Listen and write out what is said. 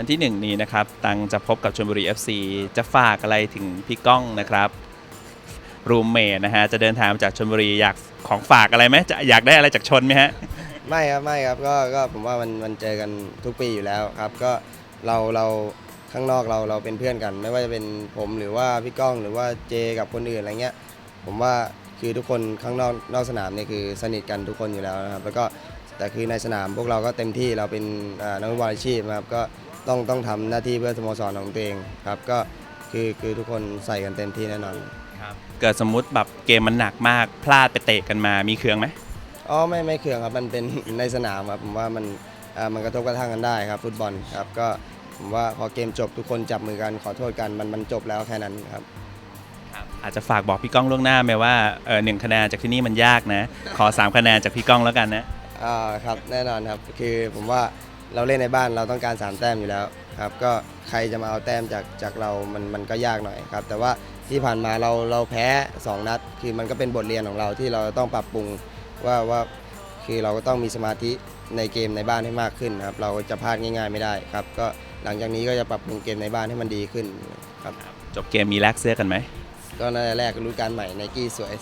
วันที่หนึ่งนี้นะครับ ตังจะพบกับชลบุรี FC จะฝากอะไรถึงพี่ก้องนะครับรูมเมทนะฮะจะเดินทางมาจากชลบุรีอยากของฝากอะไรไหมจะอยากได้อะไรจากชนไหมฮะ ไม่ครับไม่ครับก็ก็ผมว่ามันมันเจอกันทุกปีอยู่แล้วครับ ก็เราเราข้างนอกเราเราเป็นเพื่อนกัน ไม่ว่าจะเป็นผมหรือว่าพี่ก้องหรือว่าเจกับคนอื่นอะไรเงี้ย ผมว่าคือทุกคนข้างนอกนอกสนามเนี่ยคือสนิทกันทุกคนอยู่แล้วนะครับ แล้วก็แต่คือในสนามพวกเราก็เต็มที่เราเป็นอ่านักฟุตบอลอาชีพนะครับก็ ต้องต้องทำหน้าที่เพื่อสโมสรของตัวเองครับก็คือคือทุกคนใส่กันเต็มที่แน่นอนเกิดสมมุติแบบเกมมันหนักมากพลาดไปเตะกันมามีเคืองไหมอ๋อไม่ไม่เคืองครับมันเป็นในสนามครับผมว่ามันอ่ามันกระทบกระทั่งกันได้ครับ ฟุตบอลครับก็ผมว่าพอเกมจบทุกคนจับมือกันขอโทษกันมันมันจบแล้วแค่นั้นครับอาจจะฝากบอกพี่ก้องล่วงหน้าไหมว่าเออหนึ่งคะแนนจากที่นี่มันยากนะ ขอสามคะแนนจากพี่ก้องแล้วกันนะอ่าครับแน่นอนครับคือผมว่า เราเล่นในบ้านเราต้องการ 3 แต้มอยู่แล้วครับก็ใครจะมาเอาแต้มจากจากเรา มันมันก็ยากหน่อยครับ แต่ว่าที่ผ่านมาเราเราแพ้ 2 นัด คือมันก็เป็นบทเรียนของเราที่เราต้องปรับปรุงว่าว่าคือเราก็ต้องมีสมาธิในเกมในบ้านให้มากขึ้นครับเราจะพลาดง่ายๆไม่ได้ครับ ก็หลังจากนี้ก็จะปรับปรุงเกมในบ้านให้มันดีขึ้นครับจบเกมมีแลกเสื้อกันไหมก็น่าจะแรกฤดูกาลใหม่ไนกี้สวย